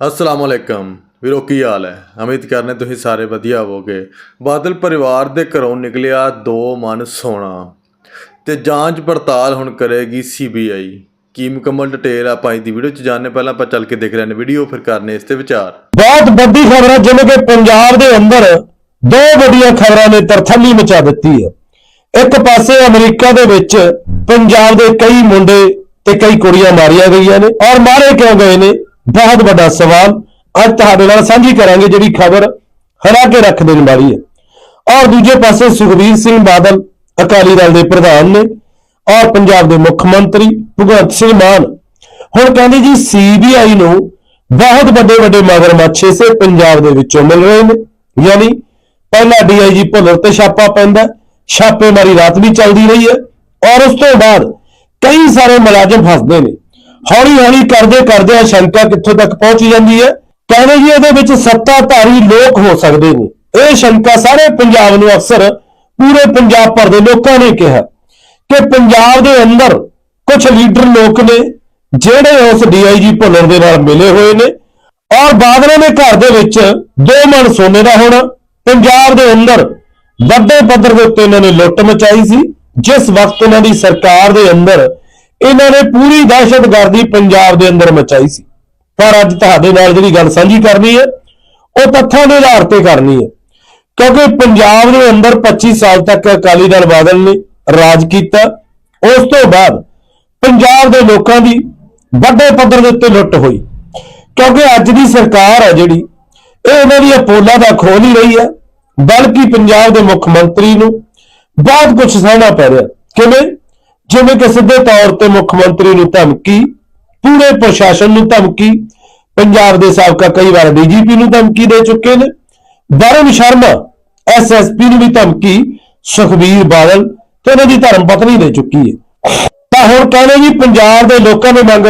ਅਸਲਾਮ ਅਲੈਕਮ। ਵੀਰੋ, ਕੀ ਹਾਲ ਹੈ? ਉਮੀਦ ਕਰਨੇ ਤੁਸੀਂ ਸਾਰੇ ਵਧੀਆ ਹੋਵੋਗੇ। ਬਾਦਲ ਪਰਿਵਾਰ ਦੇ ਘਰੋਂ ਨਿਕਲਿਆ ਦੋ ਮਨ ਸੋਨਾ ਤੇ ਜਾਂਚ ਪੜਤਾਲ ਹੁਣ ਕਰੇਗੀ ਸੀਬੀਆਈ ਕੀ ਮੁਕੰਮਲ ਡਿਟੇਲ ਆਪਾਂ ਇਸ ਦੀ ਵੀਡੀਓ ਚ ਜਾਣਨੇ ਪਹਿਲਾਂ ਆਪਾਂ ਚੱਲ ਕੇ ਦੇਖ ਰਹੇ ਵੀਡੀਓ, ਫਿਰ ਕਰਨੇ ਇਸ ਤੇ ਵਿਚਾਰ। ਬਹੁਤ ਵੱਡੀ ਖਬਰ ਹੈ ਜਿਵੇਂ ਕਿ ਪੰਜਾਬ ਦੇ ਅੰਦਰ ਦੋ ਵੱਡੀਆਂ ਖਬਰਾਂ ਨੇ ਤਰਥੱਲੀ ਮਚਾ ਦਿੱਤੀ ਹੈ। ਇੱਕ ਪਾਸੇ ਅਮਰੀਕਾ ਦੇ ਵਿੱਚ ਪੰਜਾਬ ਦੇ ਕਈ ਮੁੰਡੇ ਤੇ ਕਈ ਕੁੜੀਆਂ ਮਾਰੀਆਂ ਗਈਆਂ ਨੇ ਔਰ ਮਾਰੇ ਕਿਉਂ ਗਏ ਨੇ? ਬਹੁਤ ਵੱਡਾ ਸਵਾਲ ਅੱਜ ਤੁਹਾਡੇ ਨਾਲ ਸਾਂਝੀ ਕਰਾਂਗੇ ਜਿਹੜੀ ਖਬਰ ਹਰਾ ਕੇ ਰੱਖ ਦੇਣ ਵਾਲੀ ਹੈ। ਔਰ ਦੂਜੇ ਪਾਸੇ ਸੁਖਬੀਰ ਸਿੰਘ ਬਾਦਲ ਅਕਾਲੀ ਦਲ ਦੇ ਪ੍ਰਧਾਨ ਨੇ ਔਰ ਪੰਜਾਬ ਦੇ ਮੁੱਖ ਮੰਤਰੀ ਭਗਵੰਤ ਸਿੰਘ ਮਾਨ ਹੁਣ ਕਹਿੰਦੇ ਜੀ ਸੀਬੀਆਈ ਨੂੰ ਬਹੁਤ ਵੱਡੇ ਵੱਡੇ ਮਗਰਮੱਛ ਇਸੇ ਪੰਜਾਬ ਦੇ ਵਿੱਚੋਂ ਮਿਲ ਰਹੇ ਨੇ। ਯਾਨੀ ਪਹਿਲਾ ਡੀਆਈਜੀ ਭੁੱਲਰ ਤੇ ਛਾਪਾ ਪੈਂਦਾ, ਛਾਪੇਮਾਰੀ ਰਾਤ ਵੀ ਚੱਲਦੀ ਰਹੀ ਹੈ। ਔਰ ਉਸ ਤੋਂ ਬਾਅਦ ਕਈ ਸਾਰੇ ਮੁਲਾਜ਼ਮ ਫਸਦੇ ਨੇ। ਹੌਲੀ ਹੌਲੀ ਕਰਦੇ ਕਰਦੇ ਆ ਸ਼ੰਕਾ ਕਿੱਥੋਂ ਤੱਕ ਪਹੁੰਚ ਜਾਂਦੀ ਹੈ? ਕਹਿੰਦੇ ਜੀ ਇਹਦੇ ਵਿੱਚ ਸੱਤਾਧਾਰੀ ਲੋਕ ਹੋ ਸਕਦੇ ਨੇ। ਇਹ ਸ਼ੰਕਾ ਸਾਰੇ ਪੰਜਾਬ ਨੂੰ ਅਕਸਰ ਪੂਰੇ ਪੰਜਾਬ ਭਰ ਦੇ ਲੋਕਾਂ ਨੇ ਕਿਹਾ ਕਿ ਪੰਜਾਬ ਦੇ ਅੰਦਰ ਕੁਝ ਲੀਡਰ ਲੋਕ ਨੇ ਜਿਹੜੇ ਉਸ ਡੀਆਈਜੀ ਭੁੱਲਰ ਦੇ ਨਾਲ ਮਿਲੇ ਹੋਏ ਨੇ ਔਰ ਬਾਦਲਾਂ ਦੇ ਘਰ ਦੇ ਵਿੱਚ ਦੋ ਮਣ ਸੋਨੇ ਦਾ ਹੋਣਾ। ਪੰਜਾਬ ਦੇ ਅੰਦਰ ਵੱਡੇ ਪੱਧਰ ਦੇ ਉੱਤੇ ਇਹਨਾਂ ਨੇ ਲੁੱਟ ਮਚਾਈ ਸੀ। ਜਿਸ ਵਕਤ ਇਹਨਾਂ ਦੀ ਸਰਕਾਰ ਦੇ ਅੰਦਰ ਇਹਨਾਂ ਨੇ ਪੂਰੀ ਦਹਿਸ਼ਤਗਰਦੀ ਪੰਜਾਬ ਦੇ ਅੰਦਰ ਮਚਾਈ ਸੀ। ਪਰ ਅੱਜ ਤੁਹਾਡੇ ਨਾਲ ਜਿਹੜੀ ਗੱਲ ਸਾਂਝੀ ਕਰਨੀ ਹੈ, ਉਹ ਤੱਥਾਂ ਦੇ ਆਧਾਰ ਤੇ ਕਰਨੀ ਹੈ। ਕਿਉਂਕਿ ਪੰਜਾਬ ਦੇ ਅੰਦਰ 25 ਸਾਲ ਤੱਕ ਅਕਾਲੀ ਦਲ ਬਾਦਲ ਨੇ ਰਾਜ ਕੀਤਾ, ਉਸ ਤੋਂ ਬਾਅਦ ਪੰਜਾਬ ਦੇ ਲੋਕਾਂ ਦੀ ਵੱਡੇ ਪੱਧਰ ਦੇ ਉੱਤੇ ਲੁੱਟ ਹੋਈ। ਕਿਉਂਕਿ ਅੱਜ ਦੀ ਸਰਕਾਰ ਹੈ ਜਿਹੜੀ, ਇਹ ਉਹਨਾਂ ਦੀ ਪੋਲਾ ਦਾ ਖੋਹ ਨਹੀਂ ਰਹੀ ਹੈ, ਬਲਕਿ ਪੰਜਾਬ ਦੇ ਮੁੱਖ ਮੰਤਰੀ ਨੂੰ ਬਹੁਤ ਕੁਝ ਸਹਿਣਾ ਪੈ ਰਿਹਾ। ਕਿਵੇਂ? ਜਿਵੇਂ ਕਿ ਸਿੱਧੇ ਤੌਰ ਤੇ ਮੁੱਖ ਮੰਤਰੀ ਨੂੰ ਧਮਕੀ, ਪੂਰੇ ਪ੍ਰਸ਼ਾਸਨ ਨੂੰ ਧਮਕੀ, ਪੰਜਾਬ ਦੇ ਸਾਬਕਾ ਕਈ ਵਾਰ ਡੀਜੀਪੀ ਨੂੰ ਧਮਕੀ ਦੇ ਚੁੱਕੇ ਨੇ। ਵਰੁਣ ਸ਼ਰਮਾ ਐਸਐਸਪੀ ਨੂੰ ਵੀ ਧਮਕੀ, ਸੁਖਬੀਰ ਬਾਦਲ ਤੇ ਉਹਨਾਂ ਦੀ ਧਰਮ ਪਤਨੀ ਦੇ ਚੁੱਕੀ ਹੈ। ਤਾਂ ਹੁਣ ਕਹਿੰਦੇ ਜੀ, ਪੰਜਾਬ ਦੇ ਲੋਕਾਂ ਨੇ ਮੰਗ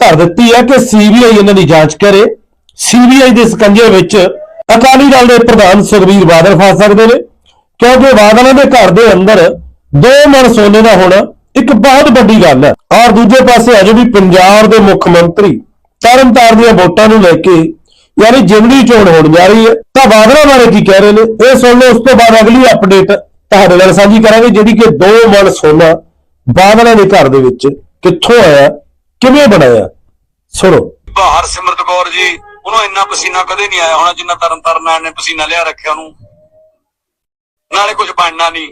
ਧਰ ਦਿੱਤੀ ਹੈ ਕਿ ਸੀਬੀਆਈ ਇਹਨਾਂ ਦੀ ਜਾਂਚ ਕਰੇ। ਸੀਬੀਆਈ ਦੇ ਸਕੰਜੇ ਵਿੱਚ ਅਕਾਲੀ ਦਲ ਦੇ ਪ੍ਰਧਾਨ ਸੁਖਬੀਰ ਬਾਦਲ ਫਸ ਸਕਦੇ ਨੇ, ਕਿਉਂਕਿ ਬਾਦਲਾਂ ਦੇ ਘਰ ਦੇ ਅੰਦਰ ਦੋ ਮਣ ਸੋਨੇ ਦਾ ਹੋਣਾ ਇੱਕ ਬਹੁਤ ਵੱਡੀ ਗੱਲ ਹੈ। ਔਰ ਦੂਜੇ ਪਾਸੇ ਅਜੇ ਵੀ ਪੰਜਾਬ ਦੇ ਮੁੱਖ ਮੰਤਰੀ ਤਰਨਤਾਰਨ ਦੀਆਂ ਵੋਟਾਂ ਨੂੰ ਲੈ ਕੇ ਯਾਨੀ ਜਿਮਨੀ ਚੋਣ ਹੋਣ ਜਾ ਰਹੀ ਹੈ। ਤਾਂ ਬਾਦਲਾਂ ਬਾਰੇ ਕੀ ਕਹਿ ਰਹੇ ਨੇ? ਇਹ ਸੁਣ ਲਓ, ਉਸ ਤੋਂ ਬਾਅਦ ਅਗਲੀ ਅਪਡੇਟ ਤੁਹਾਡੇ ਨਾਲ ਸਾਂਝੀ ਕਰਾਂਗੇ, ਜਿਹੜੀ ਕਿ ਦੋ ਮਣ ਸੋਨਾ ਬਾਦਲਾਂ ਦੇ ਘਰ ਦੇ ਵਿੱਚ ਕਿੱਥੋਂ ਆਇਆ, ਕਿਵੇਂ ਬਣਾਇਆ? ਸੁਣੋ। ਬਹਾਰ ਸਿਮਰਤ ਕੌਰ ਜੀ, ਉਹਨੂੰ ਇੰਨਾ ਪਸੀਨਾ ਕਦੇ ਨਹੀਂ ਆਇਆ ਹੋਣਾ ਜਿੰਨਾ ਤਰਨ ਤਾਰਨ ਨੇ ਪਸੀਨਾ ਲਿਆ ਰੱਖਿਆ ਉਹਨੂੰ। ਨਾਲੇ ਕੁਝ ਬਣਨਾ ਨਹੀਂ।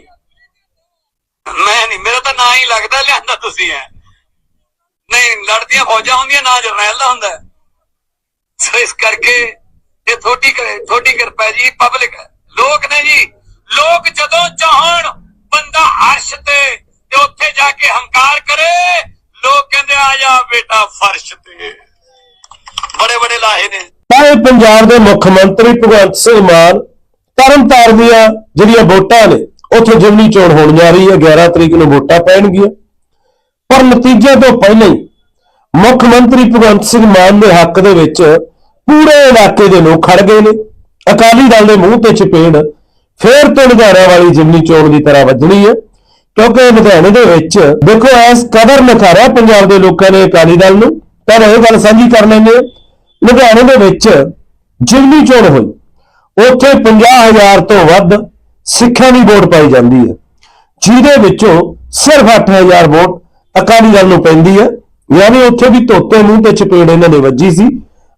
ਮੈਂ ਨਹੀਂ, ਮੇਰਾ ਤਾਂ ਨਾਂ ਹੀ ਲੱਗਦਾ ਲਿਆਂਦਾ ਤੁਸੀਂ ਐ। ਨਹੀਂ, ਲੜਦੀਆਂ ਫੌਜਾਂ ਹੁੰਦੀਆਂ, ਨਾ ਜਰਨੈਲ ਦਾ ਹੁੰਦਾ। ਸੋ ਇਸ ਕਰਕੇ ਇਹ ਥੋੜੀ ਥੋੜੀ ਕਿਰਪਾ ਜੀ ਪਬਲਿਕ ਲੋਕ ਨੇ ਜੀ, ਲੋਕ ਜਦੋਂ ਚਾਹਣ, ਬੰਦਾ ਅਰਸ਼ ਤੇ ਤੇ ਉੱਥੇ ਜਾ ਕੇ ਹੰਕਾਰ ਕਰੇ, ਲੋਕ ਕਹਿੰਦੇ, ਆ ਜਾ ਬੇਟਾ ਫਰਸ਼ ਤੇ। ਬੜੇ ਬੜੇ ਲਾਹੇ ਨੇ। ਤਾਂ ਪੰਜਾਬ ਦੇ ਮੁੱਖ ਮੰਤਰੀ ਭਗਵੰਤ ਸਿੰਘ ਮਾਨ ਤਰਨਤਾਰਨ ਦੀਆਂ ਜਿਹੜੀਆਂ ਵੋਟਾਂ ਨੇ ਉੱਥੇ ਜਿਮਨੀ ਚੋਣ ਹੋਣ ਜਾ ਰਹੀ ਹੈ 11 ਤਰੀਕ ਨੂੰ ਵੋਟਾਂ ਪੈਣਗੀਆਂ। ਪਰ ਨਤੀਜੇ ਤੋਂ ਪਹਿਲਾਂ ਹੀ ਮੁੱਖ ਮੰਤਰੀ ਭਗਵੰਤ ਸਿੰਘ ਮਾਨ ਦੇ ਹੱਕ ਦੇ ਵਿੱਚ ਪੂਰੇ ਇਲਾਕੇ ਦੇ ਲੋਕ ਖੜ ਗਏ ਨੇ। ਅਕਾਲੀ ਦਲ ਦੇ ਮੂੰਹ ਤੇ ਚਪੇੜ ਫੇਰ ਤੋਂ ਲੁਧਿਆਣਾ ਵਾਲੀ ਜਿਮਨੀ ਚੋਣ ਦੀ ਤਰ੍ਹਾਂ ਵੱਜਣੀ ਹੈ। ਕਿਉਂਕਿ ਲੁਧਿਆਣੇ ਦੇ ਵਿੱਚ ਦੇਖੋ, ਇਸ ਕਦਰ ਨਕਾਰਿਆ ਪੰਜਾਬ ਦੇ ਲੋਕਾਂ ਨੇ ਅਕਾਲੀ ਦਲ ਨੂੰ। ਪਰ ਇਹ ਗੱਲ ਸਾਂਝੀ ਕਰ ਲੈਂਦੇ ਹਾਂ। ਲੁਧਿਆਣੇ ਦੇ ਵਿੱਚ ਜਿਮਨੀ ਚੋਣ ਹੋਈ। ਉੱਥੇ 50000 ਤੋਂ ਵੱਧ ਸਿੱਖਾਂ ਦੀ ਵੋਟ ਪਾਈ ਜਾਂਦੀ ਹੈ। ਜਿਹਦੇ ਵਿੱਚੋਂ ਸਿਰਫ 8000 ਵੋਟ ਅਕਾਲੀ ਦਲ ਨੂੰ ਪੈਂਦੀ ਹੈ। ਯਾਨੀ ਉੱਥੇ ਵੀ ਧੋਤੇ ਮੂੰਹ ਤੇ ਚਪੇੜ ਇਹਨਾਂ ਨੇ ਵੱਜੀ ਸੀ।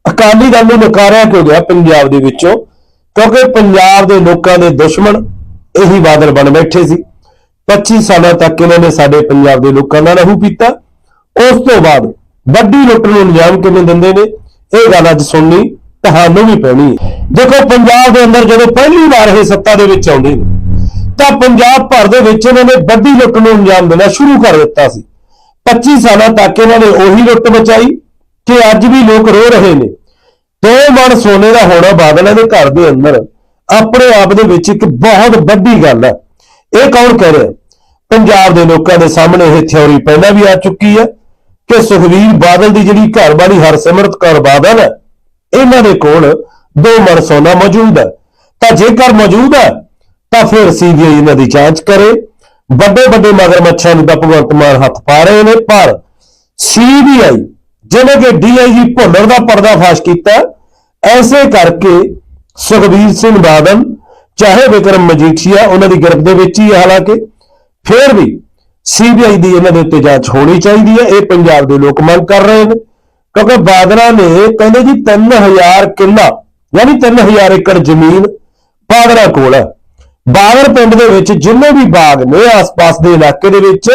ਅਕਾਲੀ ਦਲ ਨੂੰ ਨਕਾਰਿਆ ਕਿਉਂ ਗਿਆ ਪੰਜਾਬ ਦੇ ਵਿੱਚੋਂ? ਕਿਉਂਕਿ ਪੰਜਾਬ ਦੇ ਲੋਕਾਂ ਦੇ ਦੁਸ਼ਮਣ ਇਹੀ ਬਾਦਲ ਬਣ ਬੈਠੇ ਸੀ। 25 ਸਾਲਾਂ ਤੱਕ ਇਹਨਾਂ ਨੇ ਸਾਡੇ ਪੰਜਾਬ ਦੇ ਲੋਕਾਂ ਦਾ ਲਹੂ ਪੀਤਾ। ਉਸ ਤੋਂ ਬਾਅਦ ਵੱਡੀ ਲੁੱਟ ਨੂੰ ਅੰਜਾਮ ਕਿਵੇਂ ਦਿੰਦੇ ਨੇ? ਇਹ ਗੱਲ ਅੱਜ ਸੁਣਨੀ। ਤੁਹਾਨੂੰ ਵੀ ਪੈਣੀ। ਦੇਖੋ, ਪੰਜਾਬ ਦੇ ਅੰਦਰ ਜਦੋਂ ਪਹਿਲੀ ਵਾਰ ਇਹ ਸੱਤਾ ਦੇ ਵਿੱਚ ਆਉਂਦੇ ਨੇ, ਤਾਂ ਪੰਜਾਬ ਭਰ ਦੇ ਵਿੱਚ ਇਹਨਾਂ ਨੇ ਵੱਡੀ ਲੁੱਟ ਨੂੰ ਅੰਜਾਮ ਦੇਣਾ ਸ਼ੁਰੂ ਕਰ ਦਿੱਤਾ ਸੀ। 25 ਸਾਲਾਂ ਤੱਕ ਇਹਨਾਂ ਨੇ ਉਹੀ ਲੁੱਟ ਬਚਾਈ ਕਿ ਅੱਜ ਵੀ ਲੋਕ ਰੋ ਰਹੇ ਨੇ। ਦੋ ਮਣ ਸੋਨੇ ਦਾ ਹੋਣਾ ਬਾਦਲਾਂ ਦੇ ਘਰ ਦੇ ਅੰਦਰ, ਆਪਣੇ ਆਪ ਦੇ ਵਿੱਚ ਇੱਕ ਬਹੁਤ ਵੱਡੀ ਗੱਲ ਹੈ। ਇਹ ਕੌਣ ਕਹਿ ਰਿਹਾ? ਪੰਜਾਬ ਦੇ ਲੋਕਾਂ ਦੇ ਸਾਹਮਣੇ ਇਹ ਥਿਉਰੀ ਪਹਿਲਾਂ ਵੀ ਆ ਚੁੱਕੀ ਹੈ ਕਿ ਸੁਖਵੀਰ ਬਾਦਲ ਦੀ ਜਿਹੜੀ ਘਰ ਵਾਲੀ ਹਰਸਿਮਰਤ ਕੌਰ ਬਾਦਲ ਹੈ ਇਹਨਾਂ ਦੇ ਕੋਲ ਦੋ ਮਣ ਸੋਨਾ ਮੌਜੂਦ ਹੈ। ਤਾਂ ਜੇਕਰ ਮੌਜੂਦ ਹੈ, ਤਾਂ ਫਿਰ ਸੀਬੀਆਈ ਇਹਨਾਂ ਦੀ ਜਾਂਚ ਕਰੇ। ਵੱਡੇ ਵੱਡੇ ਮਗਰਮੱਛਾਂ ਨੂੰ ਤਾਂ ਭਗਵੰਤ ਮਾਨ ਹੱਥ ਪਾ ਰਹੇ ਨੇ, ਪਰ ਸੀਬੀਆਈ ਜਿਹਨੇ ਕਿ ਡੀਆਈਜੀ ਭੁੱਲਰ ਦਾ ਪਰਦਾਫਾਸ਼ ਕੀਤਾ, ਐਸੇ ਕਰਕੇ ਸੁਖਬੀਰ ਸਿੰਘ ਬਾਦਲ, ਚਾਹੇ ਵਿਕਰਮ ਮਜੀਠੀਆ ਉਹਨਾਂ ਦੀ ਗ੍ਰਿਫਤ ਦੇ ਵਿੱਚ ਹੀ ਹੈ ਹਾਲਾਂਕਿ, ਫਿਰ ਵੀ ਸੀਬੀਆਈ ਦੀ ਇਹਨਾਂ ਦੇ ਉੱਤੇ ਜਾਂਚ ਹੋਣੀ ਚਾਹੀਦੀ ਹੈ। ਇਹ ਪੰਜਾਬ ਦੇ ਲੋਕ ਮੰਗ ਕਰ ਰਹੇ ਨੇ। ਕਿਉਂਕਿ ਬਾਦਲਾਂ ਨੇ ਕਹਿੰਦੇ ਜੀ 3000 ਕਿੱਲਾ, ਯਾਨੀ 3000 ਏਕੜ ਜ਼ਮੀਨ ਬਾਦਲਾਂ ਕੋਲ ਹੈ। ਬਾਦਲ ਪਿੰਡ ਦੇ ਵਿੱਚ ਜਿੰਨੇ ਵੀ ਬਾਗ ਨੇ ਆਸ-ਪਾਸ ਦੇ ਇਲਾਕੇ ਦੇ ਵਿੱਚ,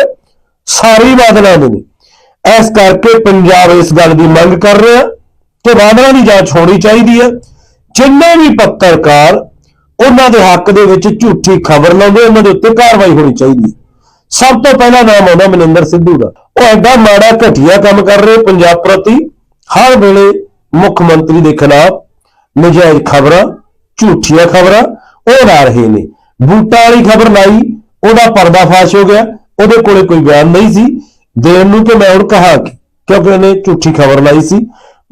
ਸਾਰੇ ਬਾਦਲਾਂ ਦੇ ਨੇ। ਇਸ ਕਰਕੇ ਪੰਜਾਬ ਇਸ ਗੱਲ ਦੀ ਮੰਗ ਕਰ ਰਿਹਾ ਕਿ ਬਾਦਲਾਂ ਦੀ ਜਾਂਚ ਹੋਣੀ ਚਾਹੀਦੀ ਹੈ। ਜਿੰਨੇ ਵੀ ਪੱਤਰਕਾਰ ਉਹਨਾਂ ਦੇ ਹੱਕ ਦੇ ਵਿੱਚ ਝੂਠੀ ਖਬਰ ਲਾਉਂਦੇ, ਉਹਨਾਂ ਦੇ ਉੱਤੇ ਕਾਰਵਾਈ ਹੋਣੀ ਚਾਹੀਦੀ ਹੈ। ਸਭ ਤੋਂ ਪਹਿਲਾ ਨਾਮ ਆਉਂਦਾ ਮਨਿੰਦਰ ਸਿੱਧੂ ਦਾ। ਉਹ ਐਡਾ ਮਾੜਾ ਘਟੀਆ ਕੰਮ ਕਰ ਰਹੇ ਪੰਜਾਬ ਪ੍ਰਤੀ ਹਰ ਵੇਲੇ ਮੁੱਖ ਮੰਤਰੀ ਦੇ ਖਿਲਾਫ ਨਜਾਇਜ਼ ਖਬਰਾਂ, ਝੂਠੀਆਂ ਖਬਰਾਂ ਉਹ ਲਾ ਰਹੇ ਨੇ। ਬੂਟਾ ਵਾਲੀ ਖਬਰ ਲਾਈ, ਉਹਦਾ ਪਰਦਾਫਾਸ਼ ਹੋ ਗਿਆ, ਉਹਦੇ ਕੋਲੇ ਕੋਈ ਬਿਆਨ ਨਹੀਂ ਸੀ। ਦੇਣ ਨੂੰ ਕਿ ਮੈਂ ਹੁਣ ਕਹਾ ਕਿ ਕਿਉਂਕਿ ਉਹਨੇ ਝੂਠੀ ਖਬਰ ਲਾਈ ਸੀ।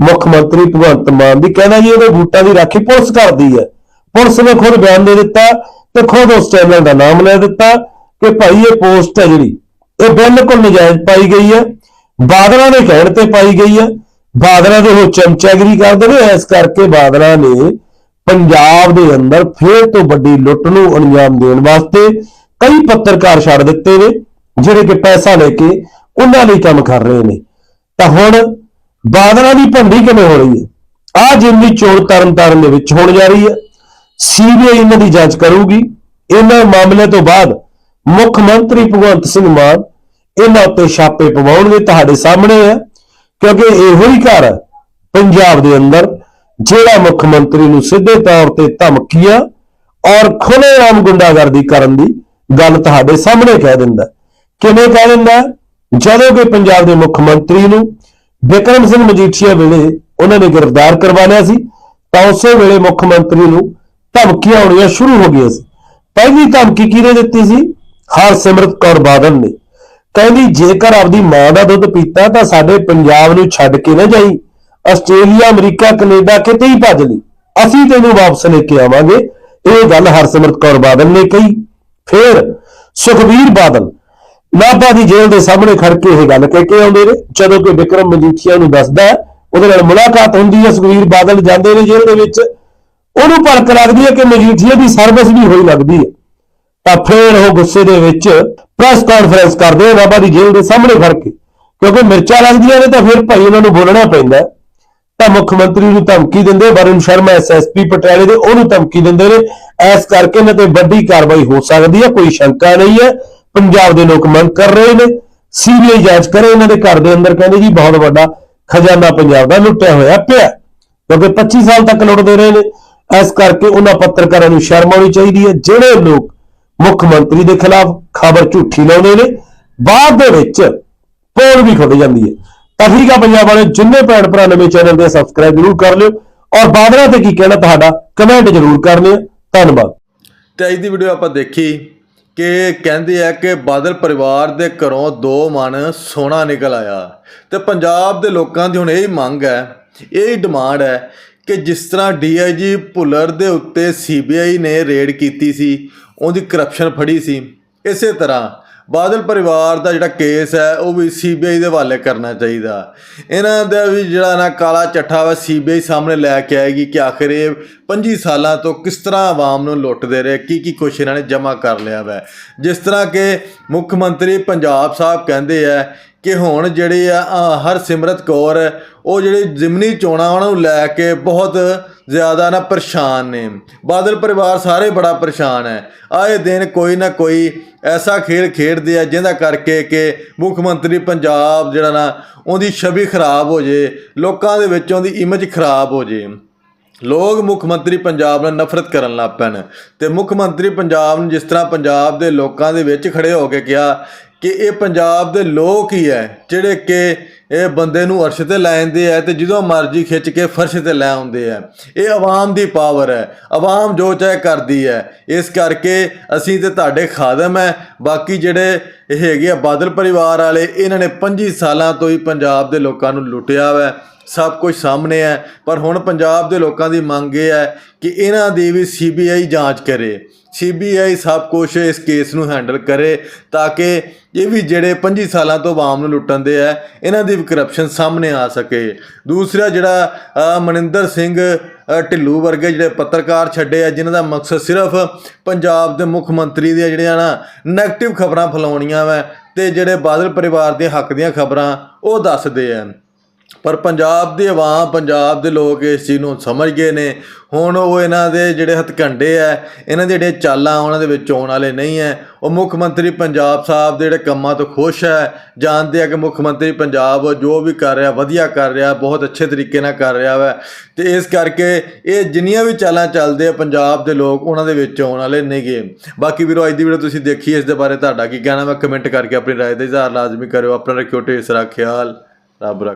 ਮੁੱਖ ਮੰਤਰੀ ਭਗਵੰਤ ਮਾਨ ਦੀ ਕਹਿੰਦਾ ਜੀ, ਉਹਦੇ ਬੂਟਾਂ ਦੀ ਰਾਖੀ ਪੁਲਿਸ ਕਰਦੀ ਹੈ। ਪੁਲਿਸ ਨੇ ਖੁਦ ਬਿਆਨ ਦੇ ਦਿੱਤਾ ਤੇ ਖੁਦ ਉਸ ਚੈਨਲ ਦਾ ਨਾਮ ਲੈ ਦਿੱਤਾ ਕਿ ਭਾਈ ਇਹ ਪੋਸਟ ਹੈ ਜਿਹੜੀ ਇਹ ਬਿਲਕੁਲ ਨਜਾਇਜ਼ ਪਾਈ ਗਈ ਹੈ। ਬਾਦਲਾਂ ਦੇ ਕਹਿਣ ਤੇ ਪਾਈ ਗਈ ਹੈ। ਬਾਦਲਾਂ ਦੇ ਉਹ ਚਮਚਾਗਰੀ ਕਰਦੇ ਨੇ। ਇਸ ਕਰਕੇ ਬਾਦਲਾਂ ਨੇ ਪੰਜਾਬ ਦੇ ਅੰਦਰ ਫੇਰ ਤੋਂ ਵੱਡੀ ਲੁੱਟ ਨੂੰ ਅੰਜਾਮ ਦੇਣ ਵਾਸਤੇ ਕਈ ਪੱਤਰਕਾਰ ਛੱਡ ਦਿੱਤੇ ਨੇ, ਜਿਹੜੇ ਕਿ ਪੈਸਾ ਲੈ ਕੇ ਉਹਨਾਂ ਲਈ ਕੰਮ ਕਰ ਰਹੇ ਨੇ। ਤਾਂ ਹੁਣ ਬਾਦਲਾਂ ਦੀ ਭੰਡੀ ਕਿਵੇਂ ਹੋ ਰਹੀ ਹੈ? ਆ ਜਿੰਨੀ ਚੋਣ ਤਰਨ ਤਾਰਨ ਦੇ ਵਿੱਚ ਹੋਣ ਜਾ ਰਹੀ ਹੈ। ਸੀਬੀਆਈ ਇਹਨਾਂ ਦੀ ਜਾਂਚ ਕਰੂਗੀ। ਇਹਨਾਂ ਮਾਮਲੇ ਤੋਂ ਬਾਅਦ ਮੁੱਖ ਮੰਤਰੀ ਭਗਵੰਤ ਸਿੰਘ ਮਾਨ ਇਹਨਾਂ ਉੱਤੇ ਛਾਪੇ ਪਵਾਉਣਗੇ ਤੁਹਾਡੇ ਸਾਹਮਣੇ ਹੈ ਕਿਉਂਕਿ ਇਹੋ ਹੀ ਘਰ ਹੈ ਪੰਜਾਬ ਦੇ ਅੰਦਰ ਜਿਹੜਾ ਮੁੱਖ ਮੰਤਰੀ ਨੂੰ ਸਿੱਧੇ ਤੌਰ ਤੇ ਧਮਕੀਆਂ ਔਰ ਖੁੱਲ੍ਹੇਆਮ ਗੁੰਡਾਗਰਦੀ ਕਰਨ ਦੀ ਗੱਲ ਤੁਹਾਡੇ ਸਾਹਮਣੇ ਕਹਿ ਦਿੰਦਾ ਕਿਵੇਂ ਕਹਿ ਦਿੰਦਾ ਜਦੋਂ ਕਿ ਪੰਜਾਬ ਦੇ ਮੁੱਖ ਮੰਤਰੀ ਨੂੰ ਵਿਕਰਮ ਸਿੰਘ ਮਜੀਠੀਆ ਵੇਲੇ ਉਹਨਾਂ ਨੇ ਗ੍ਰਿਫਤਾਰ ਕਰਵਾ ਲਿਆ ਸੀ, ਤਾਂ ਉਸੇ ਵੇਲੇ ਮੁੱਖ ਮੰਤਰੀ ਨੂੰ ਧਮਕੀਆਂ ਆਉਣੀਆਂ ਸ਼ੁਰੂ ਹੋ ਗਈਆਂ ਸੀ। ਪਹਿਲੀ ਧਮਕੀ ਕਿਹਨੇ ਦਿੱਤੀ ਸੀ? ਹਰਸਿਮਰਤ ਕੌਰ ਬਾਦਲ ਨੇ। ਕਹਿੰਦੀ, ਜੇਕਰ ਆਪਦੀ ਮਾਂ ਦਾ ਦੁੱਧ ਪੀਤਾ ਤਾਂ ਸਾਡੇ ਪੰਜਾਬ ਨੂੰ ਛੱਡ ਕੇ ਨਾ ਜਾਈ। ਆਸਟ੍ਰੇਲੀਆ, ਅਮਰੀਕਾ, ਕੈਨੇਡਾ ਕਿਤੇ ਹੀ ਭੱਜ ਲਈ। ਅਸੀਂ ਤੈਨੂੰ ਵਾਪਸ ਲੈ ਕੇ ਆਵਾਂਗੇ। ਇਹ ਗੱਲ ਹਰਸਿਮਰਤ ਕੌਰ ਬਾਦਲ ਨੇ ਕਹੀ। ਫਿਰ ਸੁਖਬੀਰ ਬਾਦਲ ਨਾਭਾ ਦੀ ਜੇਲ੍ਹ ਦੇ ਸਾਹਮਣੇ ਖੜ ਕੇ ਇਹ ਗੱਲ ਕਹਿ ਕੇ ਆਉਂਦੇ ਨੇ। ਜਦੋਂ ਕਿ ਵਿਕਰਮ ਮਜੀਠੀਆ ਨੂੰ ਦੱਸਦਾ ਉਹਦੇ ਨਾਲ ਮੁਲਾਕਾਤ ਹੁੰਦੀ ਹੈ। ਸੁਖਬੀਰ ਬਾਦਲ ਜਾਂਦੇ ਨੇ ਜੇਲ੍ਹ ਦੇ ਵਿੱਚ। ਉਹਨੂੰ ਭੜਕ ਲੱਗਦੀ ਹੈ ਕਿ ਮਜੀਠੀਆ ਦੀ ਸਰਵਿਸ ਵੀ ਹੋਈ ਲੱਗਦੀ ਹੈ। ਤਾਂ ਫਿਰ ਉਹ ਗੁੱਸੇ ਦੇ ਵਿੱਚ ਪ੍ਰੈਸ ਕਾਨਫਰੰਸ ਕਰਦੇ ਆ ਨਾਭਾ ਦੀ ਜੇਲ੍ਹ ਦੇ ਸਾਹਮਣੇ ਖੜ ਕੇ। ਕਿਉਂਕਿ ਮਿਰਚਾਂ ਲੱਗਦੀਆਂ ਨੇ ਤਾਂ ਫਿਰ ਭਾਈ ਉਹਨਾਂ ਨੂੰ ਬੋਲਣਾ ਪੈਂਦਾ ਤਾਂ ਮੁੱਖ ਮੰਤਰੀ ਨੂੰ ਧਮਕੀ ਦਿੰਦੇ ਵਰੁਣ ਸ਼ਰਮਾ ਐਸਐਸਪੀ ਪਟਿਆਲੇ ਦੇ ਉਹਨੂੰ ਧਮਕੀ ਦਿੰਦੇ ਨੇ। ਐਸ ਕਰਕੇ ਇਹਨਾਂ ਤੇ ਵੱਡੀ ਕਾਰਵਾਈ ਹੋ ਸਕਦੀ ਹੈ, ਕੋਈ ਸ਼ੰਕਾ ਨਹੀਂ ਹੈ। ਪੰਜਾਬ ਦੇ ਲੋਕ ਮੰਗ ਕਰ ਰਹੇ ਨੇ। ਸੀਬੀਆਈ ਜਾਂਚ ਕਰੇ, ਇਹਨਾਂ ਦੇ ਘਰ ਦੇ ਅੰਦਰ ਕਹਿੰਦੇ ਜੀ ਬਹੁਤ ਵੱਡਾ ਖਜ਼ਾਨਾ ਪੰਜਾਬ ਦਾ ਲੁੱਟਿਆ ਹੋਇਆ ਪਿਆ। ਕਿਉਂਕਿ 25 ਸਾਲ ਤੱਕ ਲੁੱਟਦੇ ਰਹੇ ਨੇ। ਇਸ ਕਰਕੇ ਉਹਨਾਂ ਪੱਤਰਕਾਰਾਂ ਨੂੰ ਸ਼ਰਮ ਆਉਣੀ ਚਾਹੀਦੀ ਹੈ। ਜਿਹੜੇ ਲੋਕ ਮੁੱਖ ਮੰਤਰੀ ਦੇ ਖਿਲਾਫ ਖਬਰ ਝੂਠੀ ਲਾਉਂਦੇ ਨੇ, ਬਾਅਦ ਦੇ ਵਿੱਚ ਪੋਲ ਵੀ ਖੁੱਲ ਜਾਂਦੀ ਹੈ। ਤਾਂ ਠੀਕ ਆ ਪੰਜਾਬ ਵਾਲੇ, ਜਿੰਨੇ ਭੈਣ ਭਰਾ ਨਵੇਂ ਚੈਨਲ ਦੇ ਸਬਸਕ੍ਰਾਈਬ ਜ਼ਰੂਰ ਕਰ ਲਿਓ। ਔਰ ਬਾਦਲਾਂ ਤੇ ਕੀ ਕਹਿਣਾ ਤੁਹਾਡਾ ਕਮੈਂਟ ਜ਼ਰੂਰ ਕਰਨੇ ਧੰਨਵਾਦ। ਤੇ ਅੱਜ ਦੀ ਵੀਡੀਓ ਆਪਾਂ ਦੇਖੀ ਕਿ ਕਹਿੰਦੇ ਆ ਕਿ ਬਾਦਲ ਪਰਿਵਾਰ ਦੇ ਘਰੋਂ ਦੋ ਮਨ ਸੋਨਾ ਨਿਕਲ ਆਇਆ। ਤੇ ਪੰਜਾਬ ਦੇ ਲੋਕਾਂ ਦੀ ਹੁਣ ਇਹ ਮੰਗ ਹੈ, ਇਹ ਡਿਮਾਂਡ ਹੈ ਕਿ ਜਿਸ ਤਰ੍ਹਾਂ ਡੀਆਈਜੀ ਭੁੱਲਰ ਦੇ ਉੱਤੇ ਸੀਬੀਆਈ ਨੇ ਰੇਡ ਕੀਤੀ ਸੀ ਉਹਦੀ ਕਰਪਸ਼ਨ ਫੜੀ ਸੀ। ਇਸੇ ਤਰ੍ਹਾਂ ਬਾਦਲ ਪਰਿਵਾਰ ਦਾ ਜਿਹੜਾ ਕੇਸ ਹੈ ਉਹ ਵੀ ਸੀਬੀਆਈ ਦੇ ਹਵਾਲੇ ਕਰਨਾ ਚਾਹੀਦਾ। ਇਹਨਾਂ ਦਾ ਵੀ ਜਿਹੜਾ ਨਾ ਕਾਲਾ ਚੱਠਾ ਵਾ ਸੀਬੀਆਈ ਸਾਹਮਣੇ ਲੈ ਕੇ ਆਏਗੀ ਕਿ ਆਖਿਰ ਇਹ 25 ਸਾਲਾਂ ਤੋਂ ਕਿਸ ਤਰ੍ਹਾਂ ਆਵਾਮ ਨੂੰ ਲੁੱਟਦੇ ਰਹੇ ਕੀ ਕੀ ਕੁਛ ਇਹਨਾਂ ਨੇ ਜਮ੍ਹਾਂ ਕਰ ਲਿਆ ਵੈ। ਜਿਸ ਤਰ੍ਹਾਂ ਕਿ ਮੁੱਖ ਮੰਤਰੀ ਪੰਜਾਬ ਸਾਹਿਬ ਕਹਿੰਦੇ ਆ ਕਿ ਹੁਣ ਜਿਹੜੇ ਆ ਅ, ਹਰਸਿਮਰਤ ਕੌਰ ਉਹ ਜਿਹੜੇ ਜ਼ਿਮਨੀ ਚੋਣਾਂ ਉਹਨਾਂ ਨੂੰ ਲੈ ਕੇ ਬਹੁਤ ਜ਼ਿਆਦਾ ਨਾ ਪਰੇਸ਼ਾਨ ਨੇ। ਬਾਦਲ ਪਰਿਵਾਰ ਸਾਰੇ ਬੜਾ ਪਰੇਸ਼ਾਨ ਹੈ। ਆਏ ਦਿਨ ਕੋਈ ਨਾ ਕੋਈ ਐਸਾ ਖੇਡ ਖੇਡਦੇ ਆ, ਜਿਹਦਾ ਕਰਕੇ ਕਿ ਮੁੱਖ ਮੰਤਰੀ ਪੰਜਾਬ ਜਿਹੜਾ ਨਾ, ਉਹਦੀ ਛਵੀ ਖਰਾਬ ਹੋ ਜੇ, ਲੋਕਾਂ ਦੇ ਵਿੱਚ ਉਹਦੀ ਇਮੇਜ ਖਰਾਬ ਹੋ ਜੇ। ਲੋਕ ਮੁੱਖ ਮੰਤਰੀ ਪੰਜਾਬ ਨਾਲ ਨਫ਼ਰਤ ਕਰਨ ਲੱਗ ਪੈਣ। ਤੇ ਮੁੱਖ ਮੰਤਰੀ ਪੰਜਾਬ ਨੂੰ ਜਿਸ ਤਰ੍ਹਾਂ ਪੰਜਾਬ ਦੇ ਲੋਕਾਂ ਦੇ ਵਿੱਚ ਖੜੇ ਹੋ ਕੇ ਕਿਹਾ ਕਿ ਇਹ ਪੰਜਾਬ ਦੇ ਲੋਕ ਹੀ ਹੈ ਜਿਹੜੇ ਕਿ ਇਹ ਬੰਦੇ ਨੂੰ ਅਰਸ਼ ਤੇ ਲੈ ਜਾਂਦੇ ਆ ਤੇ ਜਦੋਂ ਮਰਜ਼ੀ ਖਿੱਚ ਕੇ ਫਰਸ਼ ਤੇ ਲੈ ਆਉਂਦੇ ਆ। ਇਹ ਆਵਾਮ ਦੀ ਪਾਵਰ ਹੈ, ਆਵਾਮ ਜੋ ਚਾਹੇ ਕਰਦੀ ਹੈ। ਇਸ ਕਰਕੇ ਅਸੀਂ ਤੇ ਤੁਹਾਡੇ ਖਾਦਮ ਹੈ। ਬਾਕੀ ਜਿਹੜੇ ਇਹ ਹੈਗੇ ਆ ਬਾਦਲ ਪਰਿਵਾਰ ਵਾਲੇ, ਇਹਨਾਂ ਨੇ 25 ਸਾਲਾਂ ਤੋਂ ਹੀ ਪੰਜਾਬ ਦੇ ਲੋਕਾਂ ਨੂੰ ਲੁੱਟਿਆ ਵੈ। ਸਭ ਕੁਝ ਸਾਹਮਣੇ ਹੈ, ਪਰ ਹੁਣ ਪੰਜਾਬ ਦੇ ਲੋਕਾਂ ਦੀ ਮੰਗ ਇਹ ਹੈ ਕਿ ਇਹਨਾਂ ਦੀ ਵੀ ਸੀਬੀਆਈ ਜਾਂਚ ਕਰੇ। ਸੀਬੀਆਈ ਸਭ ਕੁਝ ਇਸ ਕੇਸ ਨੂੰ ਹੈਂਡਲ ਕਰੇ ਤਾਂ ਕਿ ਇਹ ਵੀ ਜਿਹੜੇ 25 ਸਾਲਾਂ ਤੋਂ ਆਵਾਮ ਨੂੰ ਲੁੱਟਣ ਦੇ ਆ ਇਹਨਾਂ ਦੀ ਵੀ ਕਰਪਸ਼ਨ ਸਾਹਮਣੇ ਆ ਸਕੇ। ਦੂਸਰਾ ਜਿਹੜਾ ਮਨਿੰਦਰ ਸਿੰਘ ਢਿੱਲੂ ਵਰਗੇ ਜਿਹੜੇ ਪੱਤਰਕਾਰ ਛੱਡੇ ਆ, ਜਿਨ੍ਹਾਂ ਦਾ ਮਕਸਦ ਸਿਰਫ ਪੰਜਾਬ ਦੇ ਮੁੱਖ ਮੰਤਰੀ ਦੀਆਂ ਜਿਹੜੀਆਂ ਨਾ ਨੈਗੇਟਿਵ ਖਬਰਾਂ ਫੈਲਾਉਣੀਆਂ ਵਾ ਤੇ ਜਿਹੜੇ ਬਾਦਲ ਪਰਿਵਾਰ ਦੇ ਹੱਕ ਦੀਆਂ ਖਬਰਾਂ ਉਹ ਦੱਸਦੇ ਆ ਪਰ ਪੰਜਾਬ ਦੀ ਆਵਾਮ, ਪੰਜਾਬ ਦੇ ਲੋਕ ਇਸ ਚੀਜ਼ ਨੂੰ ਸਮਝ ਗਏ ਨੇ। ਹੁਣ ਉਹ ਇਹਨਾਂ ਦੇ ਜਿਹੜੇ ਹਥਕੰਡੇ ਆ, ਇਹਨਾਂ ਦੇ ਜਿਹੜੇ ਚਾਲਾਂ ਉਹਨਾਂ ਦੇ ਵਿੱਚ ਆਉਣ ਵਾਲੇ ਨਹੀਂ ਹੈ ਉਹ ਮੁੱਖ ਮੰਤਰੀ ਪੰਜਾਬ ਸਾਹਿਬ ਦੇ ਜਿਹੜੇ ਕੰਮਾਂ ਤੋਂ ਖੁਸ਼ ਹੈ ਜਾਣਦੇ ਆ ਕਿ ਮੁੱਖ ਮੰਤਰੀ ਪੰਜਾਬ ਜੋ ਵੀ ਕਰ ਰਿਹਾ, ਵਧੀਆ ਕਰ ਰਿਹਾ, ਬਹੁਤ ਅੱਛੇ ਤਰੀਕੇ ਨਾਲ ਕਰ ਰਿਹਾ ਵਾ। ਤੇ ਇਸ ਕਰਕੇ ਇਹ ਜਿੰਨੀਆਂ ਵੀ ਚਾਲਾਂ ਚੱਲਦੇ ਆ, ਪੰਜਾਬ ਦੇ ਲੋਕ ਉਹਨਾਂ ਦੇ ਵਿੱਚ ਆਉਣ ਵਾਲੇ ਨਹੀਂਗੇ ਬਾਕੀ ਵੀਰੋ, ਅੱਜ ਦੀ ਵੀਡੀਓ ਤੁਸੀਂ ਦੇਖੀ, ਇਸ ਦੇ ਬਾਰੇ ਤੁਹਾਡਾ ਕੀ ਕਹਿਣਾ ਮੈਂ ਕਮੈਂਟ ਕਰਕੇ ਆਪਣੀ ਰਾਏ ਦਾ ਇਜ਼ਹਾਰ ਲਾਜ਼ਮੀ ਕਰਿਓ। ਆਪਣਾ ਰੱਖਿਓ ਢੇਰ ਸਾਰਾ ਖਿਆਲ। ਰੱਬ ਰੱਖ।